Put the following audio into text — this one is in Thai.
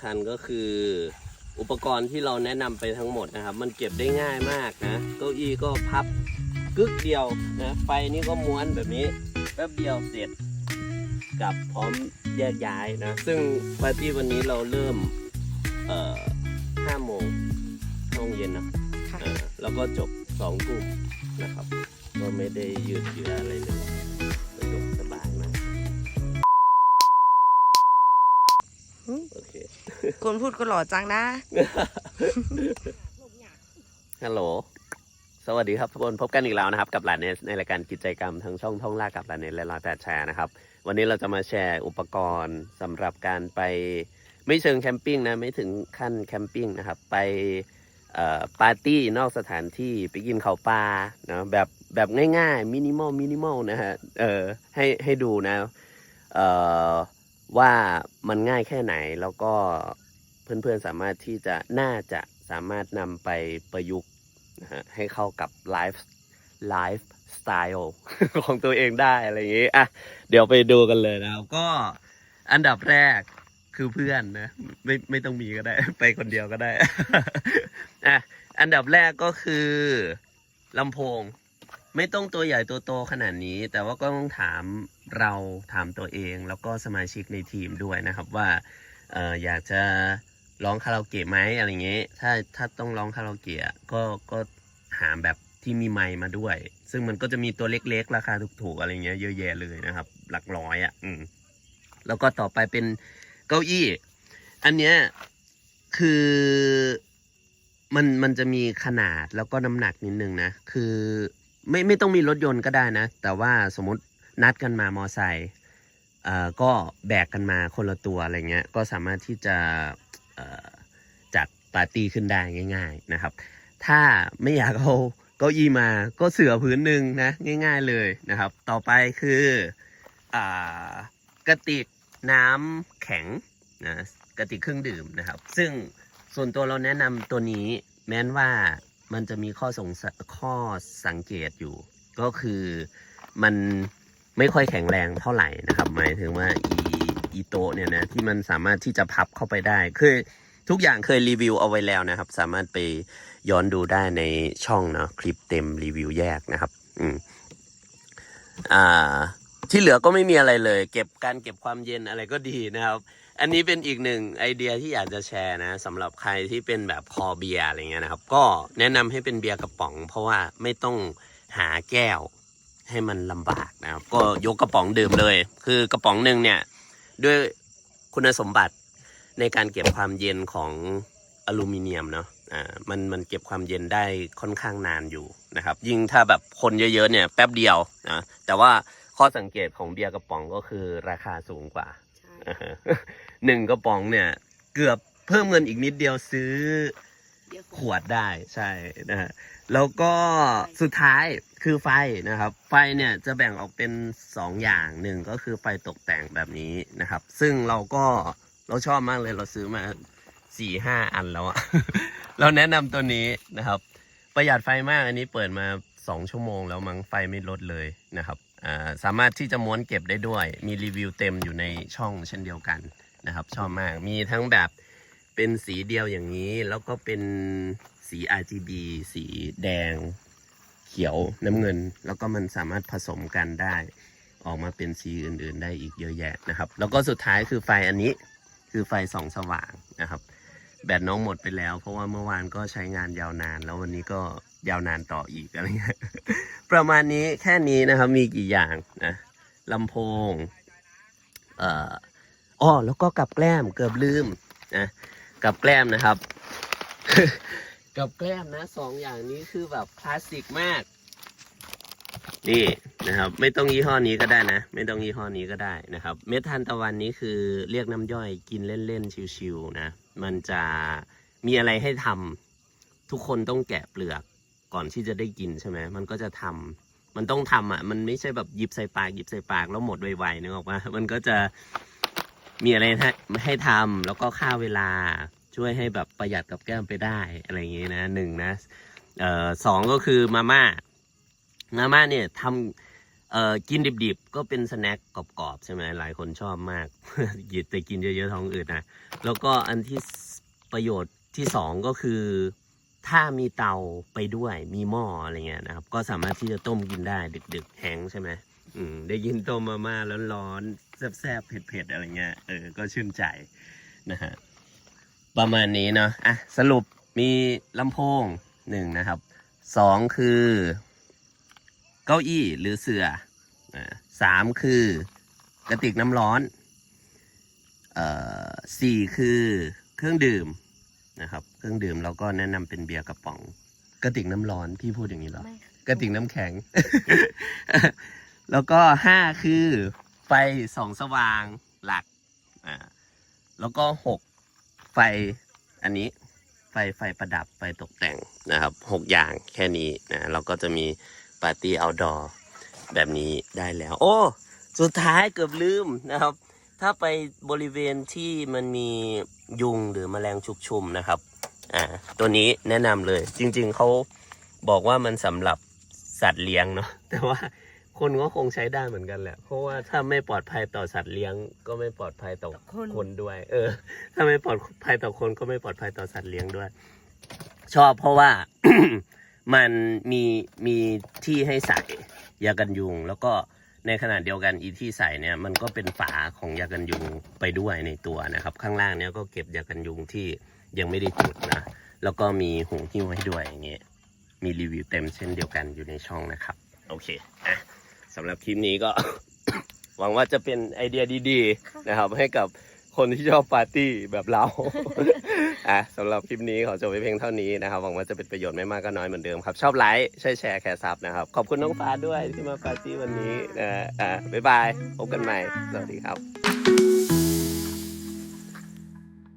ำคัญก็คือ อุปกรณ์ที่เราแนะนำไปทั้งหมดนะครับ มันเก็บได้ง่ายมากนะเก้าอี้ก็พับกึกเดียวนะไฟนี่ก็ม้วนแบบนี้แป๊บเดียวเสร็จกลับพร้อมแยกย้ายนะ ซึ่งปาร์ตี้วันนี้เราเริ่มเอ่อห้าโมงห้องเย็นนะค่ะเออแล้วก็จบสองกลุ่มนะครับ ก็ไม่ได้ยืดเยื้ออะไรเลย คนพูดก็หล่อจังนะ ฮัลโหล สวัสดีครับทุกคนพบกันอีกแล้วนะครับ กับหลานเนสในรายการกิจกรรมทั้งช่องท่องล่ากับหลานเนสและร้อยแปดแชร์นะครับ วันนี้เราจะมาแชร์อุปกรณ์สำหรับการไปไม่เชิงแคมปิ้งนะ ไม่ถึงขั้นแคมปิ้งนะครับ ไปเอ่อปาร์ตี้นอกสถานที่ไปกินข้าวปลานะแบบแบบง่ายๆมินิมอลมินิมอลนะฮะเออให้ให้ดูนะเอ่อว่ามันง่ายแค่ไหนแล้วก็ เพื่อนๆสามารถที่จะน่าจะสามารถนำไปประยุกต์นะฮะให้เข้ากับไลฟ์ไลฟ์สไตล์ของตัวเองได้อะไรอย่างงี้อะเดี๋ยวไปดูกันเลยนะครับ ก็อันดับแรกคือเพื่อนนะไม่ไม่ต้องมีก็ได้ ไปคนเดียวก็ได้อะอันดับแรกก็คือลำโพง ไม่ต้องตัวใหญ่ตัวโตขนาดนี้ แต่ว่าก็ต้องถามเราถามตัวเอง แล้วก็สมาชิกในทีมด้วยนะครับว่าอออยากจะ ร้องคาราโอเกะไหมอะไรเงี้ยถ้าถ้าต้องร้องคาราโอเกะก็ก็หาแบบที่มีไมค์มาด้วย ซึ่งมันก็จะมีตัวเล็กๆ ราคาถูกๆอะไรเงี้ยเยอะแยะเลยนะครับ หลักร้อยอะอืมแล้วก็ต่อไปเป็นเก้าอี้ อันเนี้ยคือมันมันจะมีขนาดแล้วก็น้ำหนักนิดนึงนะ คือไม่ไม่ต้องมีรถยนต์ก็ได้นะ แต่ว่าสมมตินัดกันมามอไซค์เอ่อก็แบกกันมาคนละตัวอะไรเงี้ย ก็สามารถที่จะ จัดปาร์ตี้ขึ้นได้ง่าย ๆนะครับ ถ้าไม่อยากเอาเก้าอี้มาก็เสือพื้นหนึ่งนะง่าย ๆเลยนะครับ ต่อไปคืออกระติกน้ำแข็งนะกระติกเครื่องดื่มนะครับ ซึ่งส่วนตัวเราแนะนำตัวนี้แม้นว่ามันจะมีข้อสงสัยข้อสังเกตอยู่ ก็คือมันไม่ค่อยแข็งแรงเท่าไหร่นะครับ หมายถึงว่าอี อีโตเนี่ยนะที่มันสามารถที่จะพับเข้าไปได้คือทุกอย่างเคยรีวิวเอาไว้แล้วนะครับ สามารถไปย้อนดูได้ในช่องเนาะคลิปเต็มรีวิวแยกนะครับ อืมอ่า ที่เหลือก็ไม่มีอะไรเลย เก็บการเก็บความเย็นอะไรก็ดีนะครับ อันนี้เป็นอีกหนึ่งไอเดียที่อยากจะแชร์นะสำหรับใครที่เป็นแบบคอเบียร์อะไรเงี้ยนะครับ ก็แนะนำให้เป็นเบียร์กระป๋อง เพราะว่าไม่ต้องหาแก้วให้มันลำบากนะครับ ก็ยกกระป๋องดื่มเลย คือกระป๋องหนึ่งเนี่ย ด้วยคุณสมบัติในการเก็บความเย็นของอลูมิเนียมเนาะอ่ามันมันเก็บความเย็นได้ค่อนข้างนานอยู่นะครับ ยิ่งถ้าแบบคนเยอะๆเนี่ยแป๊บเดียวนะแต่ว่าข้อสังเกตของเบียร์กระป๋องก็คือราคาสูงกว่าอ่าฮะหนึ่งกระป๋องเนี่ย เกือบเพิ่มเงินอีกนิดเดียวซื้อ ขวดได้ใช่นะฮะแล้วก็สุดท้ายคือไฟนะครับ ไฟเนี่ยจะแบ่งออกเป็นสองอย่างหนึ่งก็คือไฟตกแต่งแบบนี้นะครับ ซึ่งเราก็เราชอบมากเลยเราซื้อมาสี่ห้าอันแล้วอะเราแนะนำตัวนี้นะครับ ประหยัดไฟมากอันนี้เปิดมาสองชั่วโมงแล้วมั้งไฟไม่ลดเลยนะครับสามารถที่จะม้วนเก็บได้ด้วย มีรีวิวเต็มอยู่ในช่องเช่นเดียวกันนะครับ ชอบมากมีทั้งแบบ เป็นสีเดียวอย่างนี้ แล้วก็เป็นสี RGB สีแดง เขียวน้ำเงิน แล้วก็มันสามารถผสมกันได้ ออกมาเป็นสีอื่นๆ ได้อีกเยอะแยะนะครับ แล้วก็สุดท้ายคือไฟอันนี้คือไฟส่องสว่างนะครับ แบตน้องหมดไปแล้ว เพราะว่าเมื่อวานก็ใช้งานยาวนาน แล้ววันนี้ก็ยาวนานต่ออีกอะไรเงี้ยประมาณนี้แค่นี้นะครับมีกี่อย่างนะลำโพงเอ่ออ้อแล้วก็กับแกล้มเกือบลืมนะ กับแกล้มนะครับ กับแกล้มนะสองอย่างนี้คือแบบคลาสสิกมาก นี่นะครับ ไม่ต้องยี่ห้อนี้ก็ได้นะ ไม่ต้องยี่ห้อนี้ก็ได้นะครับ เม็ดทานตะวันนี้คือเรียกน้ำย่อยกินเล่นๆชิวๆนะ มันจะมีอะไรให้ทำทุกคนต้องแกะเปลือกก่อนที่จะได้กินใช่ไหมมันก็จะทำมันต้องทำอะ มันไม่ใช่แบบหยิบใส่ปากหยิบใส่ปากแล้วหมดไวๆนึกออกปะมันก็จะ มีอะไรให้ให้ทำแล้วก็ค่าเวลาช่วยให้แบบประหยัดกับแก้มไปได้อะไรอย่างงี้นะหนึ่งนะเอ่อสองก็คือมาม่ามาม่าเนี่ยทเอ่อกินดิบๆ ก็เป็นสแน็คกรอบๆ ใช่ไหมหลายคนชอบมากหยิบแต่กินเยอะๆท้องอืดนะแล้วก็อันที่ประโยชน์ที่สองก็คือถ้ามีเตาไปด้วยมีหม้ออะไรเงี้ยนะครับ ก็สามารถที่จะต้มกินได้ดึกๆแห้งใช่ไหมอืมได้ยินต้มมาม่าร้อนๆ แซ่บๆเผ็ดๆอะไรเงี้ยเออก็ชื่นใจนะฮะประมาณนี้เนาะอะสรุปมีลำโพงหนึ่งนะครับสองคือ เก้าอี้หรือเสื่ออ่าสามคือกระติกน้ำร้อนเอ่อสี่คือเครื่องดื่มนะครับ เครื่องดื่มเราก็แนะนำเป็นเบียร์กระป๋อง กระติกน้ำร้อนพี่พูดอย่างนี้เหรอ ไม่กระติกน้ำแข็ง แล้วก็ห้าคือ ไฟสองสว่างหลักอ่าแล้วก็หกไฟอันนี้ไฟไฟประดับไฟตกแต่งนะครับหกอย่างแค่นี้นะเราก็จะมีปาร์ตี้เอาดอแบบนี้ได้แล้ว โอ้สุดท้ายเกือบลืมนะครับ ถ้าไปบริเวณที่มันมียุงหรือแมลงชุกชุมนะครับอ่าตัวนี้แนะนำเลยจริงๆเขาบอกว่ามันสำหรับสัตว์เลี้ยงเนาะแต่ว่า คนก็คงใช้ได้เหมือนกันแหละ เพราะว่าถ้าไม่ปลอดภัยต่อสัตว์เลี้ยง ก็ไม่ปลอดภัยต่อคน คนด้วย เออ ถ้าไม่ปลอดภัยต่อคนก็ไม่ปลอดภัยต่อสัตว์เลี้ยงด้วย ชอบเพราะว่า มันมีมีที่ให้ใส่ยากันยุง แล้วก็ในขณะเดียวกันอีที่ใส่เนี่ย มันก็เป็นฝาของยากันยุงไปด้วยในตัวนะครับ ข้างล่างเนี่ยก็เก็บยากันยุงที่ยังไม่ได้จุดนะแล้วก็มีหูหิ้วให้ด้วยอย่างเงี้ยมีรีวิวเต็มเช่นเดียวกันอยู่ในช่องนะครับ โอเคอะ สำหรับคลิปนี้ก็ หวังว่าจะเป็นไอเดียดีๆ นะครับ ให้กับคนที่ชอบปาร์ตี้แบบเรา อะสำหรับคลิปนี้ขอจบไว้เพียงเท่านี้นะครับหวังว่าจะเป็นประโยชน์ไม่มากก็น้อยเหมือนเดิมครับ ชอบไลค์ใช่แชร์แคร์ซับนะครับ ขอบคุณน้องฟ้าด้วยที่มาปาร์ตี้วันนี้นะอะบ๊ายบายพบกันใหม่สวัสดีครับ